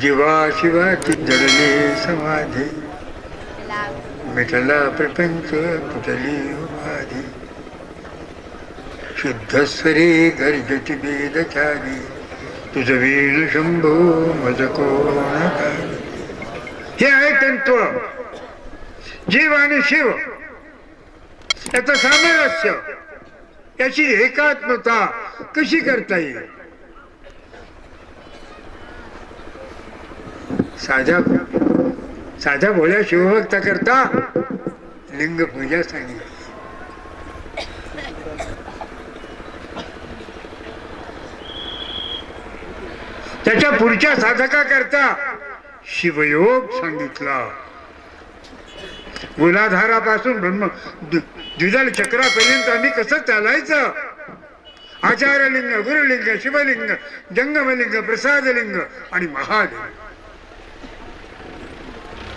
जीवा शिवाची जडले समाधी. मिटला. प्रपंच कुठली उपाधी. शुद्धस्वरे गर्जती वेदचारी तुझ वीण शंभो मज कोण. हे आहे तंत्व जीव आणि शिव. याचं सामरस्य याची एकात्मता कशी करता येईल? साध्या साध्या भोळ्या शिवभक्त करता लिंग पूजा सांगितली. त्याच्या पुढच्या साधका करता शिवयोग सांगितला. गुलाधारापासून ब्रह्म द्विदल चक्रापर्यंत आम्ही कसं चालायचं? आचार्यलिंग गुरुलिंग शिवलिंग जंगमलिंग प्रसादलिंग आणि महालिंग.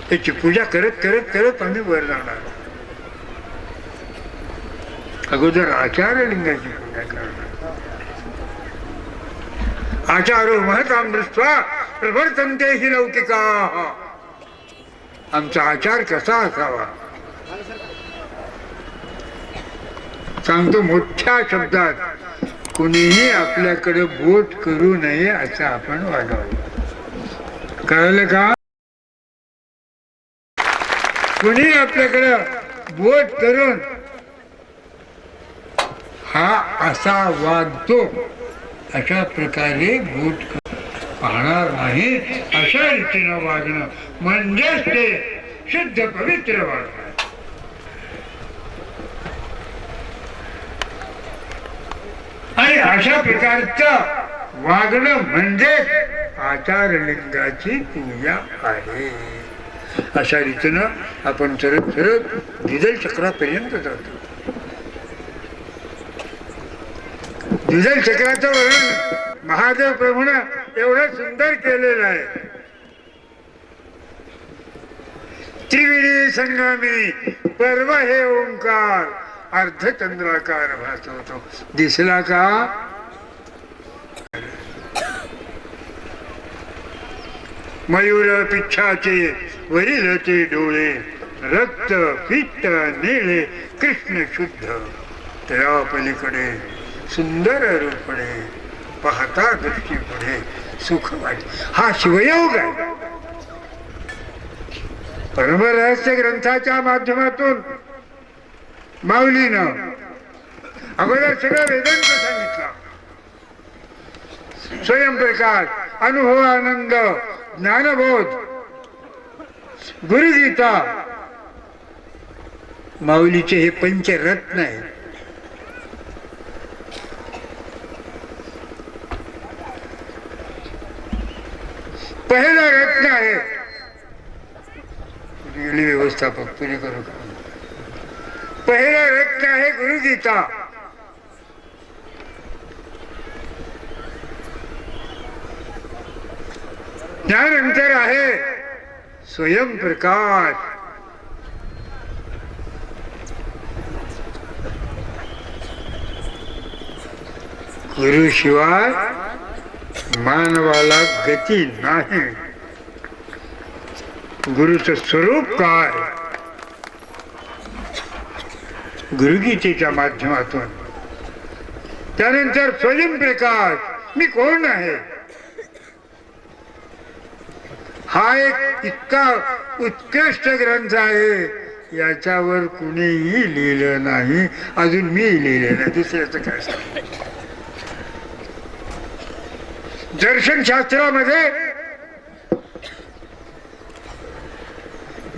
त्याची पूजा करत करत करत आम्ही वर जाणार. अगोदर आचार्यलिंगाची पूजा करणार. आचारो महताम दृष्ट्वा प्रवर्तनते ही लौकिका. आमचा आचार कसा असावा? सांगतो मोठ्या शब्दात कुणीही आपल्याकडे बोट करू नये असं आपण वागावं. कळलं का? कुणी आपल्याकडे बोट करून हा असा वागतो. अशा प्रकारे बोट पाहणार नाही अशा रीतीनं वागणं. म्हणजेच ते शुद्ध पवित्र वागणं. आणि अशा प्रकारचं वागणं म्हणजे आचारलिंगाची पूजा आहे. अशा रीतीनं आपण सरत सरत डिझेल चक्रापर्यंत जातो. डिझेल चक्राचं वर्णन महादेव प्रभूनं एवढं सुंदर केलेलं आहे. त्रिविधी संगमी पर्व हे ओंकार अर्धचंद्राकार भासवतो. दिसला का? मयूर पिच्छाचे वरील ते डोळे रक्त पित्त निळे कृष्ण शुद्ध. त्या पलीकडे सुंदर रूपणे पाहता दृष्टी पुढे सुख वाट. हा शिवयोग आहे. परमरहस्य ग्रंथाच्या माध्यमातून माऊलीनं अगोदर सगळं वेदांत सांगितलं. स्वयंप्रकाश. अनुभव आनंद ज्ञानबोध. गुरुगीता. माऊलीचे हे पंचरत्न आहेत. पहिला रत्न आहे. रेल्वे व्यवस्थापक पुणे करू का पहिला रत्न आहे गुरुगीता. त्यानंतर आहे. स्वयंप्रकाश गुरुशिवाय मानवाला गती नाही. गुरुचं स्वरूप काय? गुरुगीतेच्या माध्यमातून. त्यानंतर स्वयंप्रकाश मी कोण आहे? हा एक इतका उत्कृष्ट ग्रंथ आहे. याच्यावर कुणीही लिहिलं नाही. अजून मी लिहिलं नाही. दुसऱ्याचं काय सांगू? दर्शनशास्त्रामध्ये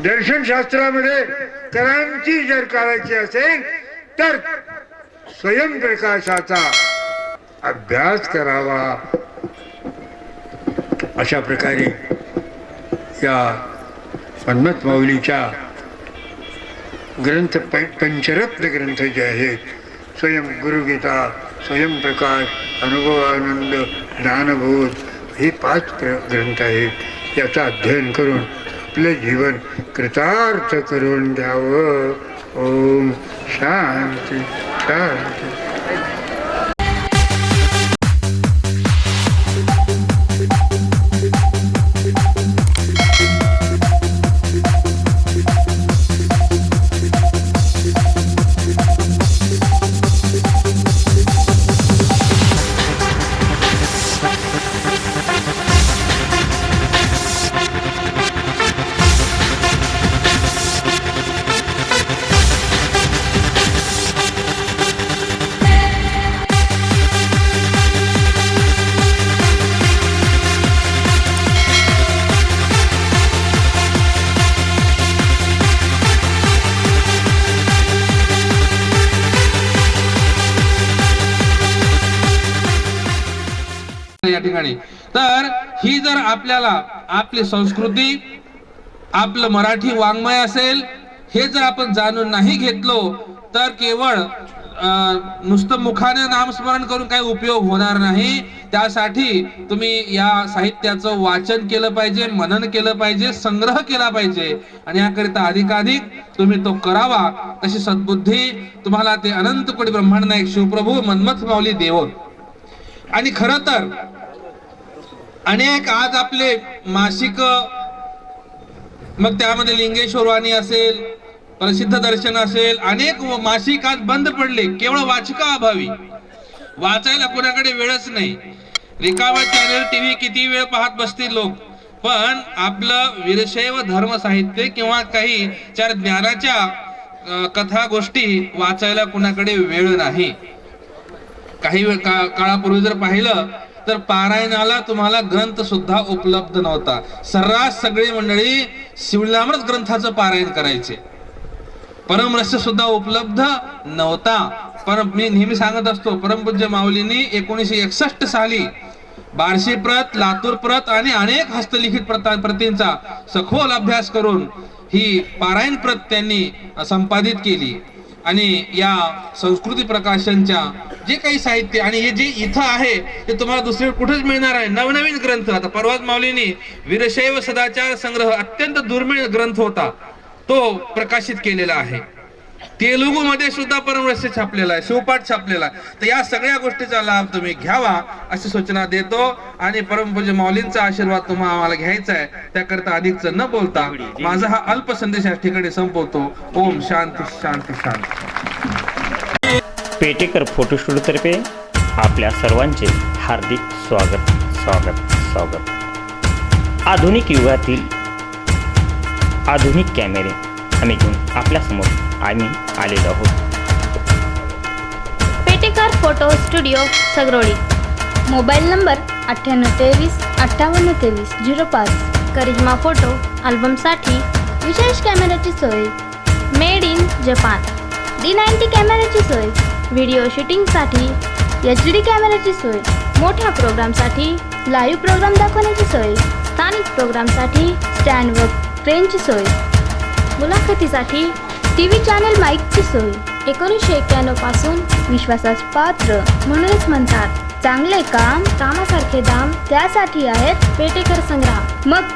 दर्शनशास्त्रामध्ये करांची जर करायची असेल तर स्वयंप्रकाशाचा अभ्यास करावा. अशा प्रकारे या मन्मथ माऊलीच्या ग्रंथ पंचरत्न ग्रंथ जे आहेत स्वयं गुरुगीता स्वयंप्रकाश अनुभवानंद ज्ञानबोध हे पाच प्र ग्रंथ आहेत. याचं अध्ययन करून आपलं जीवन कृतार्थ करून द्यावं. ओम शांती शांती. तर ही जर आपल्याला आपली संस्कृती आपलं मराठी वाङ्मय असेल हे जर आपण जाणून नाही घेतलो तर केवळ नुसतं मुखाने नामस्मरण करून काही उपयोग होणार नाही. त्यासाठी तुम्ही या साहित्याचं वाचन केलं पाहिजे मनन केलं पाहिजे संग्रह केला पाहिजे. आणि याकरिता अधिकाधिक तुम्ही तो करावा तशी सद्बुद्धी तुम्हाला ते अनंत कोटी ब्रह्मांड नायक शिवप्रभू मन्मथ माऊली देवो आणि खर तर अनेक आज आपले मासिक मग त्यामध्ये लिंगेश्वर वाणी असेल प्रसिद्ध दर्शन असेल अनेक व- मासिक आज बंद पडले केवळ वाचका अभावी. वाचायला कोणाकडे वेळच नाही. रिकामा चॅनल टीव्ही किती वेळ पाहत बसतील लोक? पण आपलं वीरशैव धर्म साहित्य किंवा काही चार ज्ञानाच्या कथा गोष्टी वाचायला कुणाकडे वेळ नाही. काही वेळ का काळापूर्वी जर पाहिलं तर पारायणाला तुम्हाला ग्रंथ सुद्धा उपलब्ध नव्हता. सर्रास सगळी मंडळी शिवलामृत ग्रंथाचं पारायण करायचे. परमरस्य सुद्धा उपलब्ध नव्हता. पण मी नेहमी सांगत असतो परमपूज्य माऊलींनी एकोणीसशे एकसष्ट साली बार्शी प्रत लातूर प्रत आणि अनेक हस्तलिखित प्रता प्रतींचा सखोल अभ्यास करून ही पारायण प्रत त्यांनी संपादित केली. आणि या संस्कृती प्रकाशनच्या जे काही साहित्य आणि हे जे इथं आहे ते तुम्हाला दुसरे कुठेच मिळणार आहे. नवनवीन ग्रंथ. आता परवाज माऊलींनी वीरशैव सदाचार संग्रह अत्यंत दुर्मिळ ग्रंथ होता तो प्रकाशित केलेला आहे. तेलुगू मध्ये सुद्धा परमरस्य छापलेला आहे शिवपाठ छापलेला आहे. तर या सगळ्या गोष्टीचा लाभ तुम्ही घ्यावा अशी सूचना देतो आणि परमपूज्य माऊलींचा आशीर्वाद तुम्हाला आम्हाला घ्यायचा आहे. त्याकरता अधिकच न बोलता माझा हा अल्प संदेश या ठिकाणी संपवतो. ओम शांती शांती शांती. पेटेकर फोटो स्टुडिओतर्फे आपल्या सर्वांचे हार्दिक स्वागत स्वागत स्वागत. आधुनिक युगातील आधुनिक कॅमेरे. आम्ही घेऊन आपल्यासमोर आम्ही आलेलो आहोत. Petekar photo studio Sagroli. Mobile number अठ्ठ्याण्णव तेवीस अठ्ठावन्न तेवीस झिरो पाच. करिश्मा फोटो अल्बमसाठी विशेष कॅमेऱ्याची सोय. Made in Japan. D ninety कॅमेऱ्याची सोय. व्हिडिओ शूटिंगसाठी एच डी कॅमेऱ्याची सोय. मोठ्या प्रोग्रामसाठी लाईव्ह प्रोग्राम दाखवण्याची सोय. स्थानिक प्रोग्रामसाठी स्टँड व ट्रेनची सोय. मुलाखतीसाठी टी व्ही चॅनल माईकची सोय. एकोणीसशे एक्क्याण्णवपासून विश्वासास पात्र म्हणूनच म्हणतात चांगले काम कामासारखे दाम त्यासाठी आहेत पेटेकर संग्राम. मग